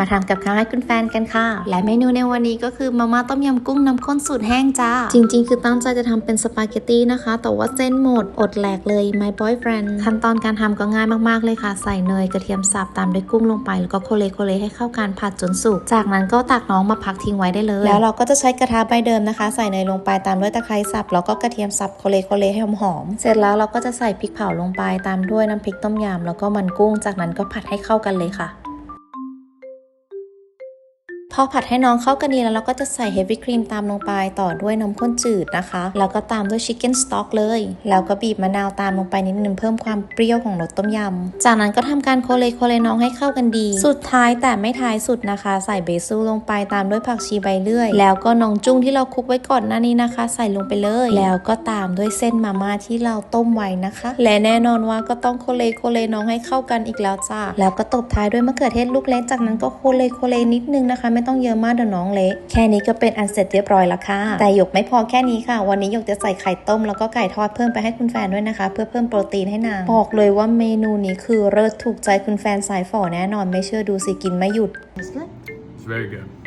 มาทำกับข้าวให้คุณแฟนกันค่ะ และเมนูในวันนี้ก็คือมาม่าต้มยำกุ้งน้ำข้นสูตรแห้งจ้า จริง ๆ คือตั้งใจจะทำเป็นสปาเกตตี้นะคะ แต่ว่าเส้นหมดอดแหลกเลย my boyfriend ขั้นตอนการทำก็ง่ายมากๆเลยค่ะ ใส่เนยกระเทียมสับตามด้วยกุ้งลงไป แล้วก็โคเลโคเลให้เข้ากันผัดจนสุก จากนั้นก็ตักน้องมาพักทิ้งไว้ได้เลย แล้วเราก็จะใช้กระทะใบเดิมนะคะ ใส่เนยลงไปตามด้วยตะไคร้สับแล้วก็กระเทียมสับโคเลโคเลให้หอมๆเสร็จแล้วเราก็จะใส่พริกเผาลงไปตามด้วยน้ำพริกต้มยำแล้วก็มันกุ้ง จากนั้นก็ผัดให้เข้ากันเลยค่ะ อผัดให้น้องเข้ากันดีแล้วเราก็จะใส่เฮฟวี่ครีมตามลงไปต่อด้วยนมข้นจืดนะคะ แล้วก็ตามด้วยชิคเก้นสต็อกเลย แล้วก็บีบมะนาวตามลงไปนิดนึงเพิ่มความเปรี้ยวของรสต้มยำ จากนั้นก็ทำการโคเลโคเลน้องให้เข้ากันดี สุดท้ายแต่ไม่ท้ายสุดนะคะ ใส่เบซูลงไปตามด้วยผักชีใบเลื่อย แล้วก็น้องจุ้งที่เราคลุกไว้ก่อนหน้านี้นะคะ ใส่ลงไปเลย แล้วก็ตามด้วยเส้นมาม่าที่เราต้มไว้นะคะ และแน่นอนว่าก็ต้องโคเลโคเลน้องให้เข้ากันอีกแล้วจ้าแล้วก็ตบท้ายด้วยมะเขือเทศลูกเล็กจากนั้นก็โคเลโคเลนิดนึงนะคะไม่ต้องเยอะมากเดี๋ยวน้องเละแค่นี้ก็เป็นอันเสร็จเรียบร้อยแล้วค่ะ แต่หยกไม่พอแค่นี้ค่ะ วันนี้หยกจะใส่ไข่ต้มแล้วก็ไก่ทอดเพิ่มไปให้คุณแฟนด้วยนะคะ เพื่อเพิ่มโปรตีนให้นางบอกเลยว่าเมนูนี้คือเลิศถูกใจคุณแฟนสายฝ่อแน่นอนไม่เชื่อดูสิกินไม่หยุด It's very good.